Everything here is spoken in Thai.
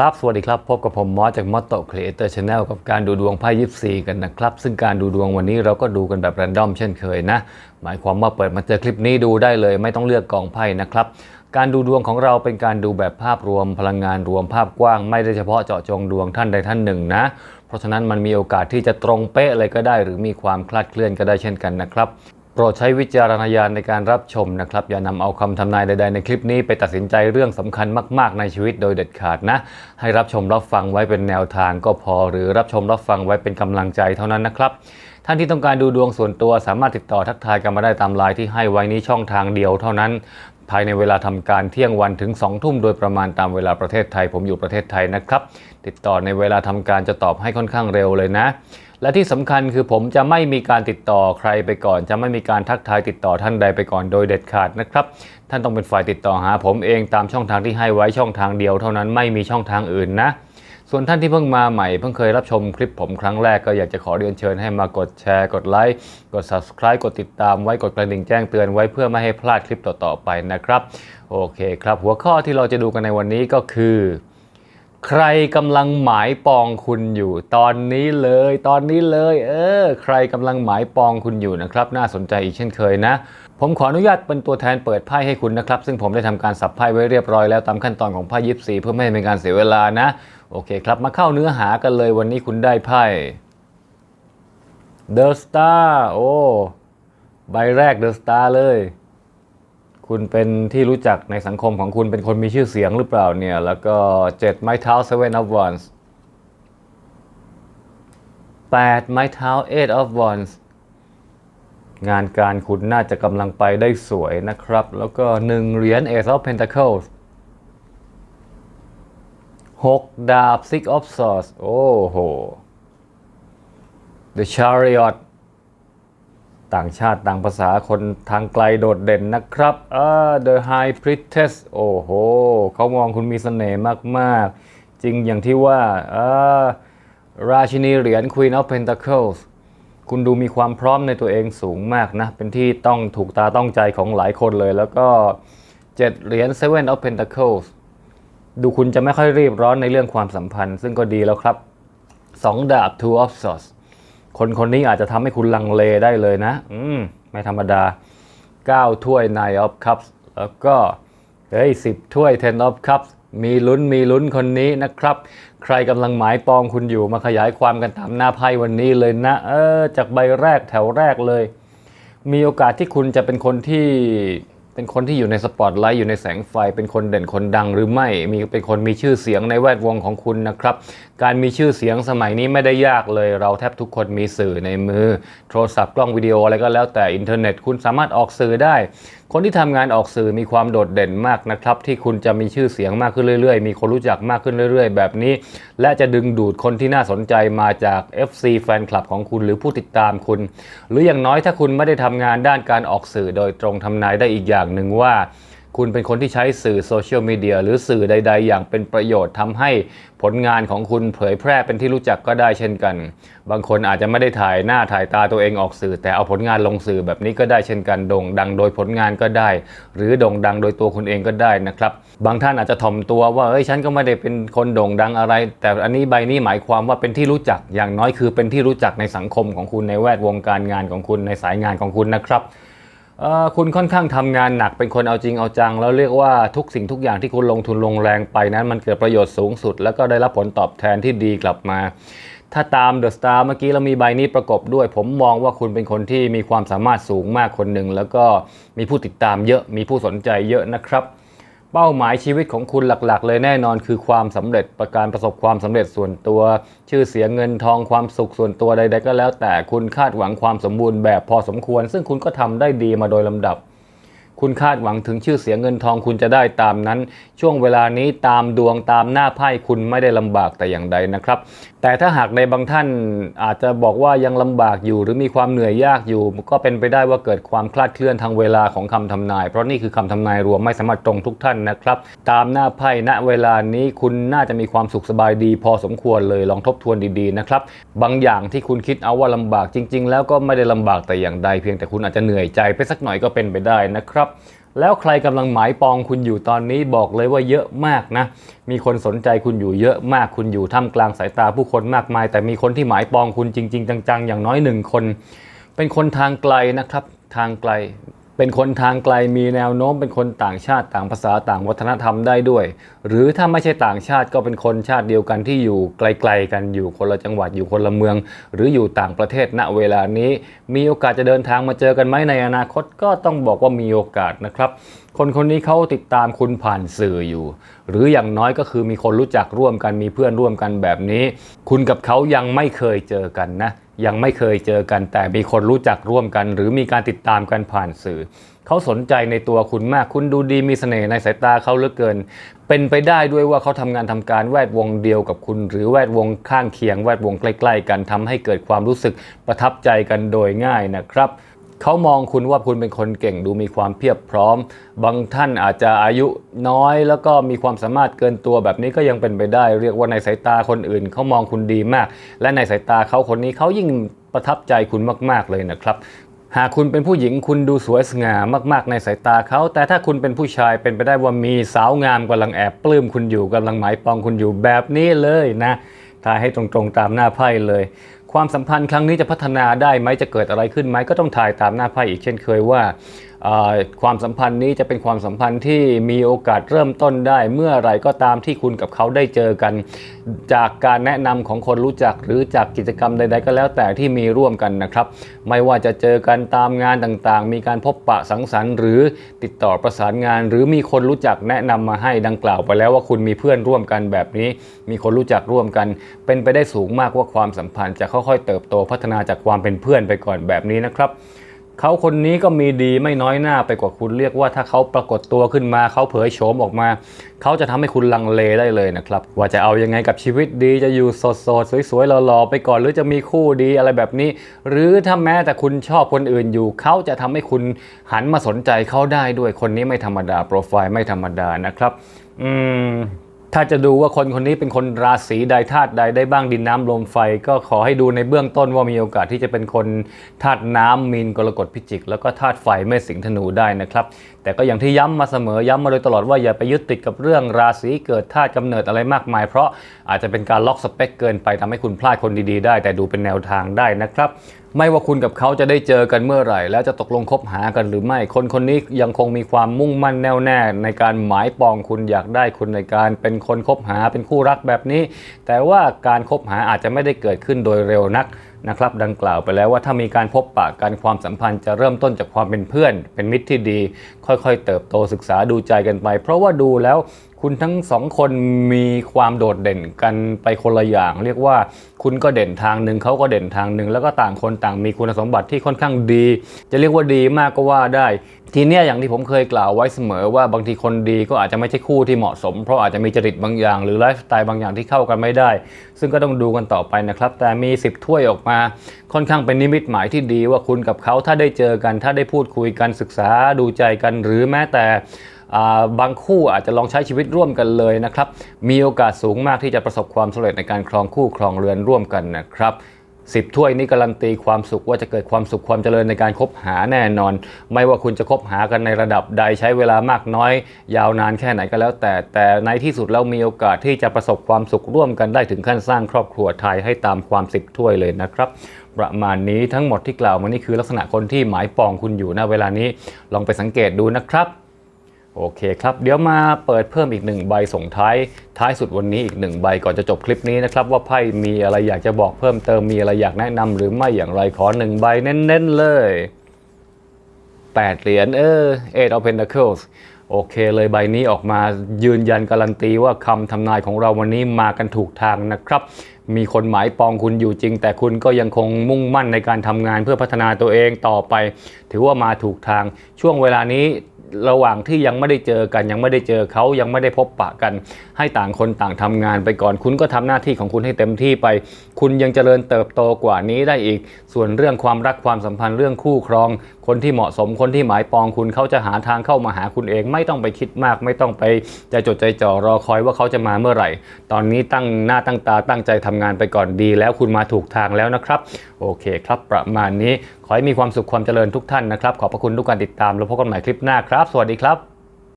ครับ สวัสดีครับ พบกับผมมอสจากมอสโตครีเอเตอร์ชาแนลกับการดูดวงไพ่ยิปซีกันนะครับ ซึ่งการดูดวงวันนี้เราก็ดูกันแบบแรนดอมเช่นเคยนะ หมายความว่าเปิดมาเจอคลิปนี้ดูได้เลย ไม่ต้องเลือกกองไพ่นะครับการดูดวงของเราเป็นการดูแบบภาพรวมพลังงานรวมภาพกว้างไม่ได้เฉพาะเจาะจงดวงท่านใดท่านหนึ่งนะ เพราะฉะนั้นมันมีโอกาสที่จะตรงเป๊ะเลยก็ได้ หรือมีความคลาดเคลื่อนก็ได้เช่นกันนะครับ โปรดใช้วิจารณญาณในการรับชมนะครับ อย่านำเอาคำทำนายใดๆในคลิปนี้ไปตัดสินใจเรื่องสำคัญมาก ๆ ในชีวิตโดยเด็ดขาดนะ ให้รับชมรับฟังไว้เป็นแนวทางก็พอ หรือรับชมรับฟังไว้เป็นกำลังใจเท่านั้นนะครับ ท่านที่ต้องการดูดวงส่วนตัวสามารถติดต่อทักทายกันมาได้ตามไลน์ที่ให้ไว้นี้ช่องทางเดียวเท่านั้นภายในเวลาทำการเที่ยงวันถึง 2 ทุ่มโดยประมาณตามเวลาประเทศไทย ผมอยู่ประเทศไทยนะครับ ติดต่อในเวลาทำการจะตอบให้ค่อนข้างเร็วเลยนะ และที่สำคัญคือผมจะไม่มีการติดต่อใครไปก่อน จะไม่มีการทักทายติดต่อท่านใดไปก่อนโดยเด็ดขาดนะครับ ท่านต้องเป็นฝ่ายติดต่อหา ผมเองตามช่องทางที่ให้ไว้ช่องทางเดียวเท่านั้นไม่มีช่องทางอื่นนะ ส่วนท่านที่เพิ่งมาใหม่เพิ่งเคยรับชมคลิปผมครั้งแรกก็อยากจะขอเรียนเชิญให้มากดแชร์กดไลค์กด subscribe กดติดตามไว้กดกระดิ่งแจ้งเตือนไว้เพื่อไม่ให้พลาดคลิปต่อๆไปนะครับ โอเคครับ หัวข้อที่เราจะดูกันในวันนี้ก็คือ ใครกำลังหมายปองคุณอยู่ ตอนนี้เลย ตอนนี้เลย เออ ใครกำลังหมายปองคุณอยู่นะครับ น่าสนใจอีกเช่นเคยนะ ผมขออนุญาตเป็นตัวแทนเปิดไพ่ให้คุณนะครับ ซึ่งผมได้ทำการสับไพ่ไว้เรียบร้อยแล้วตามขั้นตอนของไพ่ยิปซีเพื่อไม่ให้เป็นการเสียเวลานะ โอเคครับ มาเข้าเนื้อหากันเลยวันนี้คุณได้ไพ่ The Star โอ้ ใบแรก The Star เลย คุณเป็นที่รู้จักในสังคมของคุณเป็นคนมีชื่อเสียงหรือเปล่าเนี่ย แล้วก็7ไม้เท้า7 of wands 8ไม้เท้า8 of wands งานการคุณน่าจะกำลังไปได้สวยนะครับ แล้วก็1เหรียญ Ace of Pentacles 6ดาบ Six of Swords โอ้โห The Chariot ต่างชาติต่างภาษาคนทางไกลโดดเด่นนะครับอ่า The High Priestess โอ้โห เขามองคุณมีเสน่ห์มาก ๆ จริงอย่างที่ว่าอ่าราชินีเหรียญ Queen of Pentacles คุณดูมีความพร้อมในตัวเองสูงมากนะ เป็นที่ต้องถูกตาต้องใจของหลายคนเลย แล้วก็ 7 เหรียญ Seven of Pentacles ดูคุณจะไม่ค่อยรีบร้อนในเรื่องความสัมพันธ์ ซึ่งก็ดีแล้วครับ 2 ดาบ Two of Swords คนคนนี้อาจจะทำให้คุณลังเลได้เลยนะ อืม ไม่ธรรมดา 9 ถ้วย Nine of Cups แล้วก็เฮ้ย10ถ้วย Ten of Cups มีลุ้นมีลุ้นคนนี้นะครับ ใครกำลังหมายปองคุณอยู่มาขยายความกันตามหน้าไพ่วันนี้เลยนะ เออ จากใบแรกแถวแรกเลย มีโอกาสที่คุณจะเป็นคนที่ เป็นคนที่อยู่ในสปอตไลท์อยู่ในแสงไฟ เป็นคนเด่นคนดังหรือไม่ มีเป็นคนมีชื่อเสียงในแวดวงของคุณนะครับ การมีชื่อเสียงสมัยนี้ไม่ได้ยากเลย เราแทบทุกคนมีสื่อในมือ โทรศัพท์กล้องวิดีโออะไรก็แล้วแต่อินเทอร์เน็ต คุณสามารถออกสื่อได้ คนที่ทำงานออกสื่อมีความโดดเด่นมากนะครับ ที่คุณจะมีชื่อเสียงมากขึ้นเรื่อยๆ มีคนรู้จักมากขึ้นเรื่อย ๆ แบบนี้ และจะดึงดูดคนที่น่าสนใจมาจาก FC แฟนคลับของคุณหรือผู้ติดตามคุณ หรืออย่างน้อยถ้าคุณไม่ได้ทำงานด้านการออกสื่อโดยตรงทำนายได้อีกอย่างหนึ่งว่า คุณเป็นคนที่ใช้สื่อโซเชียลมีเดียหรือสื่อใด ๆ อย่างเป็นประโยชน์ทำให้ผลงานของคุณเผยแพร่เป็นที่รู้จักก็ได้เช่นกัน บางคนอาจจะไม่ได้ถ่ายหน้าถ่ายตาตัวเองออกสื่อ แต่เอาผลงานลงสื่อแบบนี้ก็ได้เช่นกันโด่งดังโดยผลงานก็ได้ หรือโด่งดังโดยตัวคุณเองก็ได้นะครับ บางท่านอาจจะถ่อมตัวว่าเอ้ยฉันก็ไม่ได้เป็นคนโด่งดังอะไร แต่อันนี้ใบนี้หมายความว่าเป็นที่รู้จักอย่างน้อยคือเป็นที่รู้จักในสังคมของคุณในแวดวงการงานของคุณในสายงานของคุณนะครับ คุณค่อนข้างทำงานหนักเป็นคนเอาจริงเอาจัง แล้วเรียกว่าทุกสิ่งทุกอย่างที่คุณลงทุนลงแรงไปนั้น มันเกิดประโยชน์สูงสุด แล้วก็ได้รับผลตอบแทนที่ดีกลับมา ถ้าตามเดอะสตาร์เมื่อกี้เรามีใบนี้ประกบด้วย ผมมองว่าคุณเป็นคนที่มีความสามารถสูงมากคนหนึ่งแล้วก็มีผู้ติดตามเยอะมีผู้สนใจเยอะนะครับ เป้าหมายชีวิตของคุณหลักๆ เลยแน่นอนคือความสำเร็จประการประสบความสำเร็จส่วนตัว ชื่อเสียงเงินทองความสุขส่วนตัวใด ๆ ก็แล้ว แต่คุณคาดหวังความสมบูรณ์แบบพอสมควร ซึ่งคุณก็ทำได้ดีมาโดยลำดับ คุณคาดหวังถึงชื่อเสียงเงินทองคุณจะได้ตามนั้น ช่วงเวลานี้ตามดวงตามหน้าไพ่คุณไม่ได้ลำบากแต่อย่างใดนะครับ แต่ถ้าหากในบางท่านอาจจะบอกว่ายังลำบากอยู่ หรือมีความเหนื่อยยากอยู่ ก็เป็นไปได้ว่าเกิดความคลาดเคลื่อนทางเวลาของคำทำนาย เพราะนี่คือคำทำนายรวมไม่สามารถตรงทุกท่านนะครับ ตามหน้าไพ่ณเวลานี้คุณน่าจะมีความสุขสบายดี พอสมควรเลยลองทบทวนดีๆนะครับบางอย่างที่คุณคิดเอาว่าลำบากจริง ๆ แล้วก็ไม่ได้ลำบากแต่อย่างใดเพียงแต่คุณอาจจะเหนื่อยใจไปสักหน่อยก็เป็นไปได้นะครับ แล้วใครกำลังหมายปองคุณอยู่ตอนนี้บอกเลยว่าเยอะมากนะ มีคนสนใจคุณอยู่เยอะมากคุณอยู่ท่ามกลางสายตาผู้คนมากมาย แต่มีคนที่หมายปองคุณจริง ๆ จังๆ อย่างน้อยหนึ่งคน เป็นคนทางไกลนะครับ ทางไกล เป็นคนทางไกลมีแนวโน้มเป็นคนต่างชาติต่างภาษาต่างวัฒนธรรมได้ด้วย หรือถ้าไม่ใช่ต่างชาติก็เป็นคนชาติเดียวกันที่อยู่ไกลๆกันอยู่คนละจังหวัดอยู่คนละเมือง หรืออยู่ต่างประเทศณเวลานี้ มีโอกาสจะเดินทางมาเจอกันไหมในอนาคตก็ต้องบอกว่ามีโอกาสนะครับ คนคนนี้เขาติดตามคุณผ่านสื่ออยู่ หรืออย่างน้อยก็คือมีคนรู้จักร่วมกันมีเพื่อนร่วมกันแบบนี้ คุณกับเขายังไม่เคยเจอกันนะ ยังไม่เคยเจอกันแต่มีคนรู้จักร่วมกัน หรือมีการติดตามกันผ่านสื่อ เขาสนใจในตัวคุณมากคุณดูดีมีเสน่ห์ในสายตาเขาเหลือเกิน เป็นไปได้ด้วยว่าเขาทำงานทำการแวดวงเดียวกับคุณ หรือแวดวงข้างเคียงแวดวงใกล้ ๆ กันทำให้เกิดความรู้สึกประทับใจกันโดยง่ายนะครับ เขามองคุณว่าคุณเป็นคนเก่งดูมีความเพียบพร้อม บางท่านอาจจะอายุน้อย แล้วก็มีความสามารถเกินตัวแบบนี้ก็ยังเป็นไปได้ เรียกว่าในสายตาคนอื่นเขามองคุณดีมาก และในสายตาเขาคนนี้เขายิ่งประทับใจคุณมาก ๆเลยนะครับหากคุณเป็นผู้หญิงคุณดูสวยสง่ามาก ๆ ในสายตาเขา แต่ถ้าคุณเป็นผู้ชายเป็นไปได้ว่ามีสาวงามกำลังแอบปลื้มคุณอยู่กำลังหมายปองคุณอยู่แบบนี้เลยนะทายให้ตรงๆตามหน้าไพ่เลย ความสัมพันธ์ครั้งนี้จะพัฒนาได้ไหมจะเกิดอะไรขึ้นไหมก็ต้องทายตามหน้าไพ่อีกเช่นเคยว่า ความสัมพันธ์นี้จะเป็นความสัมพันธ์ที่มีโอกาสเริ่มต้นได้ เมื่อไรก็ตามที่คุณกับเขาได้เจอกัน จากการแนะนำของคนรู้จักหรือจากกิจกรรมใด ๆ ก็แล้วแต่ที่มีร่วมกันนะครับ ไม่ว่าจะเจอกันตามงานต่างๆ มีการพบปะสังสรรค์ หรือติดต่อประสานงาน หรือมีคนรู้จักแนะนำมาให้ดังกล่าวไปแล้วว่าคุณมีเพื่อนร่วมกันแบบนี้ มีคนรู้จักร่วมกัน เป็นไปได้สูงมากว่าความสัมพันธ์จะค่อยๆเติบโตพัฒนาจากความเป็นเพื่อนไปก่อนแบบนี้นะครับ เขาคนนี้ก็มีดีไม่น้อยหน้าไปกว่าคุณเรียกว่าถ้าเขาปรากฏตัวขึ้นมาเขาเผยโฉมออกมา เขาจะทำให้คุณลังเลได้เลยนะครับ ว่าจะเอายังไงกับชีวิตดีจะอยู่สดสดๆสวยๆหล่อๆไปก่อนหรือจะมีคู่ดีอะไรแบบนี้ หรือถ้าแม้แต่คุณชอบคนอื่นอยู่ เขาจะทำให้คุณหันมาสนใจเขาได้ด้วยคนนี้ไม่ธรรมดาโปรไฟล์ไม่ธรรมดานะครับ อืม ถ้าจะดูว่าคนคนนี้เป็นคนราศีใดธาตุใดได้บ้างดินน้ำลมไฟ ก็ขอให้ดูในเบื้องต้นว่ามีโอกาสที่จะเป็นคนธาตุน้ำมีนกรกฎพิจิก แล้วก็ธาตุไฟเมษสิงห์ธนูได้นะครับ แต่ก็อย่างที่ย้ำมาเสมอย้ำมาโดยตลอดว่าอย่าไปยึดติดกับเรื่องราศีเกิดธาตุกำเนิดอะไรมากมาย เพราะอาจจะเป็นการล็อกสเปคเกินไปทำให้คุณพลาดคนดีๆได้ แต่ดูเป็นแนวทางได้นะครับ ไม่ว่าคุณกับเขาจะได้เจอกันเมื่อไหร่ แล้วจะตกลงคบหากันหรือไม่ คนคนนี้ยังคงมีความมุ่งมั่นแน่วแน่ในการหมายปองคุณอยากได้คุณในการเป็นคนคบหาเป็นคู่รักแบบนี้ แต่ว่าการคบหาอาจจะไม่ได้เกิดขึ้นโดยเร็วนักนะครับดังกล่าวไปแล้วว่าถ้ามีการพบปะกันความสัมพันธ์จะเริ่มต้นจากความเป็นเพื่อน เป็นมิตรที่ดี ค่อยๆ เติบโตศึกษาดูใจกันไป เพราะว่าดูแล้ว คุณทั้งสองคนมีความโดดเด่นกันไปคนละอย่าง เรียกว่าคุณก็เด่นทางหนึ่งเขาก็เด่นทางหนึ่งแล้วก็ต่างคนต่างมีคุณสมบัติที่ค่อนข้างดี จะเรียกว่าดีมากก็ว่าได้ ทีเนี้ยอย่างที่ผมเคยกล่าวไว้เสมอว่าบางทีคนดีก็อาจจะไม่ใช่คู่ที่เหมาะสม เพราะอาจจะมีจริตบางอย่าง หรือไลฟ์สไตล์บางอย่างที่เข้ากันไม่ได้ ซึ่งก็ต้องดูกันต่อไปนะครับ แต่มี 10 ถ้วยออกมา ค่อนข้างเป็นนิมิตหมายที่ดีว่าคุณกับเขาถ้าได้เจอกัน ถ้าได้พูดคุยกันศึกษาดูใจกันหรือแม้แต่ บางคู่อาจจะลองใช้ชีวิตร่วมกันเลยนะครับ มีโอกาสสูงมากที่จะประสบความสำเร็จในการครองคู่ครองเรือนร่วมกันนะครับสิบถ้วยนี้การันตีความสุขว่าจะเกิดความสุขความเจริญในการคบหาแน่นอน ไม่ว่าคุณจะคบหากันในระดับใดใช้เวลามากน้อย ยาวนานแค่ไหนก็แล้ว แต่แต่ในที่สุดแล้วมีโอกาสที่จะประสบความสุขร่วมกันได้ถึงขั้นสร้างครอบครัวไทยให้ตามความสิบถ้วยเลยนะครับประมาณนี้ทั้งหมดที่กล่าวมานี่คือลักษณะคนที่หมายปองคุณอยู่ณเวลานี้ลองไปสังเกตดูนะครับ โอเคครับ เดี๋ยวมาเปิดเพิ่มอีกหนึ่งใบส่งท้าย ท้ายสุดวันนี้อีกหนึ่งใบก่อนจะจบคลิปนี้นะครับ ว่าไพ่มีอะไรอยากจะบอกเพิ่มเติมมีอะไรอยากแนะนำหรือไม่อย่างไรขอหนึ่งใบเน้นๆเลย8เหรียญเออ Eight of Pentacles โอเคเลยใบนี้ออกมายืนยันการันตีว่าคำทำนายของเราวันนี้มากันถูกทางนะครับ มีคนหมายปองคุณอยู่จริง แต่คุณก็ยังคงมุ่งมั่นในการทำงานเพื่อพัฒนาตัวเองต่อไป ถือว่ามาถูกทางช่วงเวลานี้ ระหว่างที่ยังไม่ได้เจอกัน ยังไม่ได้เจอเขายังไม่ได้พบปะกัน ให้ต่างคนต่างทำงานไปก่อน คุณก็ทำหน้าที่ของคุณให้เต็มที่ไป คุณยังเจริญเติบโตกว่านี้ได้อีก ส่วนเรื่องความรักความสัมพันธ์เรื่องคู่ครอง คนที่เหมาะสมคนที่หมายปองคุณเขาจะหาทางเข้ามาหาคุณเอง ไม่ต้องไปคิดมาก ไม่ต้องไปใจจดใจจ่อรอคอยว่าเขาจะมาเมื่อไหร่ ตอนนี้ตั้งหน้าตั้งตาตั้งใจทำงานไปก่อนดี แล้วคุณมาถูกทางแล้วนะครับ โอเคครับประมาณนี้ ขอให้มีความสุขความเจริญทุกท่านนะครับ ขอบพระคุณทุกการติดตามแล้วพบกันใหม่คลิปหน้าครับ สวัสดีครับ